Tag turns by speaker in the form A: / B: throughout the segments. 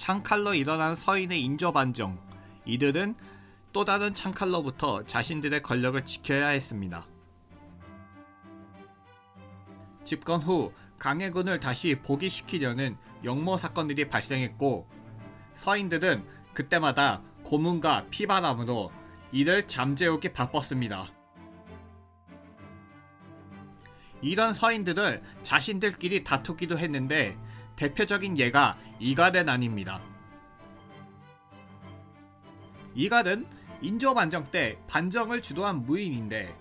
A: 창칼로 일어난 서인의 인조 반정. 이들은 또 다른 창칼로부터 자신들의 권력을 지켜야 했습니다. 집권 후 강해군을 다시 복위시키려는 영모 사건들이 발생했고 서인들은 그때마다 고문과 피바람으로 이를 잠재우기 바빴습니다. 이런 서인들을 자신들끼리 다투기도 했는데 대표적인 예가 이가덴안입니다. 이가는 인조 반정 때 반정을 주도한 무인인데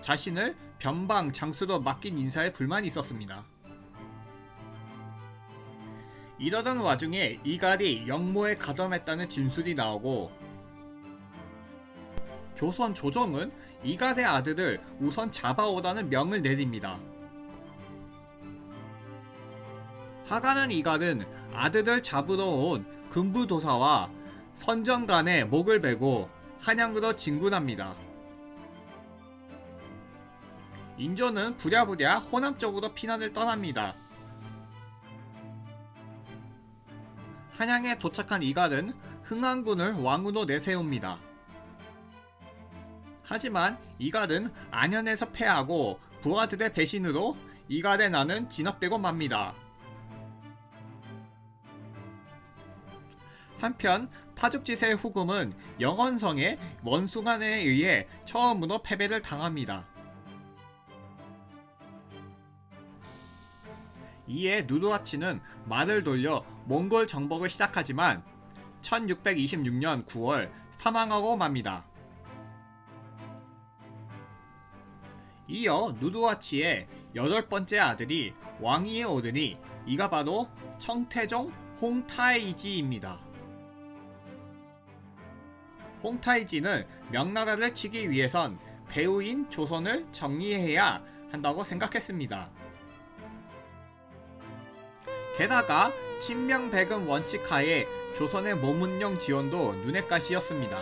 A: 자신을 변방 장수로 맡긴 인사에 불만이 있었습니다. 이러던 와중에 이갈이 영모에 가담했다는 진술이 나오고 조선 조정은 이갈의 아들을 우선 잡아오라는 명을 내립니다. 하가는 이갈은 아들을 잡으러 온 금부도사와 선정간의 목을 베고 한양으로 진군합니다. 인조는 부랴부랴 호남 쪽으로 피난을 떠납니다. 한양에 도착한 이갈은 흥안군을 왕으로 내세웁니다. 하지만 이갈은 안현에서 패하고 부하들의 배신으로 이갈의 나는 진압되고 맙니다. 한편 파죽지세의 후금은 영원성의 원숭안에 의해 처음으로 패배를 당합니다. 이에 누르하치는 말을 돌려 몽골 정복을 시작하지만 1626년 9월 사망하고 맙니다. 이어 누르하치의 여덟 번째 아들이 왕위에 오르니 이가 바로 청태종 홍타이지입니다. 홍타이지는 명나라를 치기 위해선 배후인 조선을 정리해야 한다고 생각했습니다. 게다가 친명백은 원칙 하에 조선의 모문령 지원도 눈엣 가시였습니다.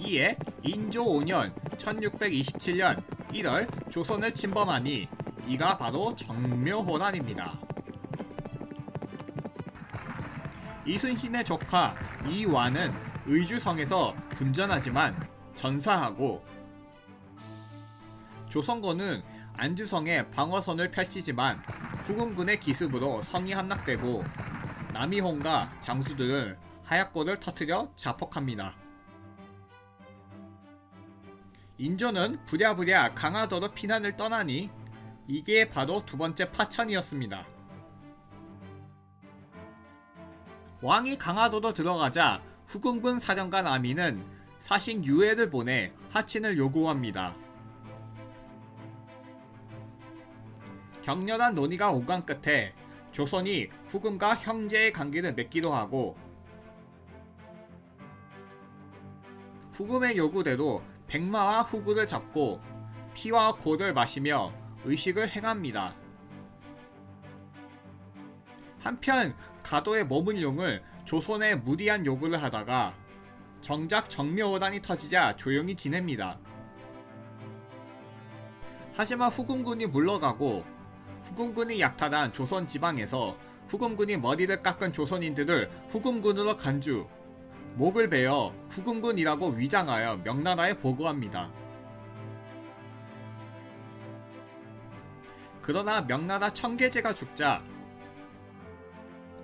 A: 이에 인조 5년 1627년 1월 조선을 침범하니 이가 바로 정묘호란입니다. 이순신의 조카 이완은 의주성에서 군전하지만 전사하고 조선군은 안주성에 방어선을 펼치지만 후금군의 기습으로 성이 함락되고 남이홍과 장수들은 하약고를 터뜨려 자폭합니다. 인조는 부랴부랴 강화도로 피난을 떠나니 이게 바로 두 번째 파천이었습니다. 왕이 강화도로 들어가자 후금군 사령관 아미는 사신 유해를 보내 하친을 요구합니다. 격렬한 논의가 오간 끝에 조선이 후금과 형제의 관계를 맺기도 하고 후금의 요구대로 백마와 후구를 잡고 피와 고를 마시며 의식을 행합니다. 한편 가도의 머물룡을 조선에 무리한 요구를 하다가 정작 정묘호단이 터지자 조용히 지냅니다. 하지만 후금군이 물러가고 후금군이 약탈한 조선 지방에서 후금군이 머리를 깎은 조선인들을 후금군으로 간주, 목을 베어 후금군이라고 위장하여 명나라에 보고합니다. 그러나 명나라 청계제가 죽자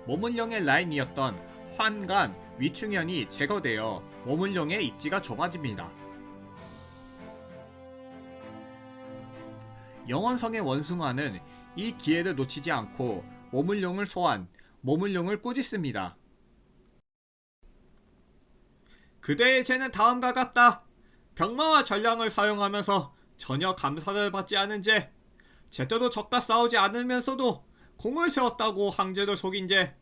A: 모문룡의 라인이었던 환관, 위충현이 제거되어 모문룡의 입지가 좁아집니다. 영원성의 원숭아는 이 기회를 놓치지 않고 모물룡을 소환, 모물룡을 꾸짖습니다. 그대의 죄는 다음과 같다. 병마와 전량을 사용하면서 전혀 감사를 받지 않은 죄, 제대로 적과 싸우지 않으면서도 공을 세웠다고 황제를 속인 죄,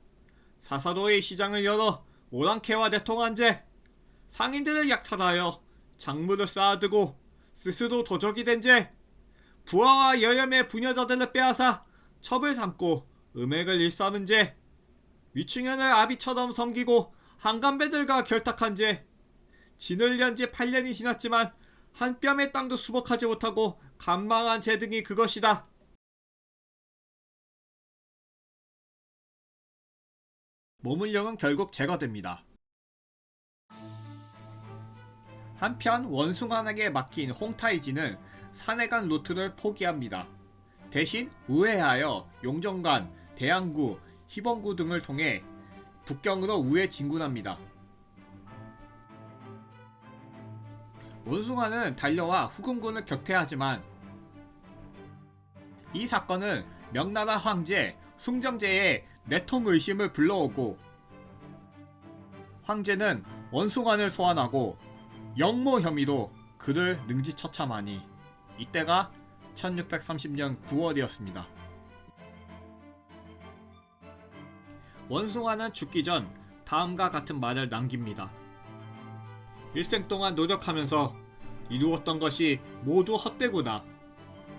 A: 사사도의 시장을 열어 오랑캐와 대통한 죄, 상인들을 약탈하여 작물을 쌓아두고 스스로 도적이 된 죄, 부하와 여염의 부녀자들을 빼앗아 첩을 삼고 음액을 일삼은 죄, 위충현을 아비처럼 섬기고 한간배들과 결탁한 죄, 진을 연지 8년이 지났지만 한 뼘의 땅도 수복하지 못하고 간망한 죄 등이 그것이다. 모물령은 결국 제거됩니다. 한편 원숭안에게 맡긴 홍타이지는 산에 간 루트를 포기합니다. 대신 우회하여 용정관, 대양구, 희번구 등을 통해 북경으로 우회 진군합니다. 원숭아는 달려와 후금군을 격퇴하지만 이 사건은 명나라 황제 숭정제의 내통 의심을 불러오고 황제는 원숭안을 소환하고 영모 혐의로 그를 능지처참하니 이때가 1630년 9월이었습니다. 원숭아는 죽기 전 다음과 같은 말을 남깁니다. 일생 동안 노력하면서 이루었던 것이 모두 헛되구나.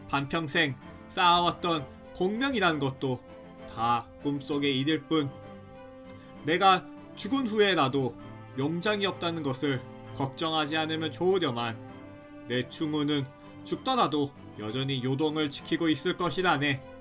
A: 반평생 쌓아왔던 공명이라는 것도 다 꿈속의 일일 뿐. 내가 죽은 후에라도 용장이 없다는 것을 걱정하지 않으면 좋으려만 내 충우는 죽더라도 여전히 요동을 지키고 있을 것이라네.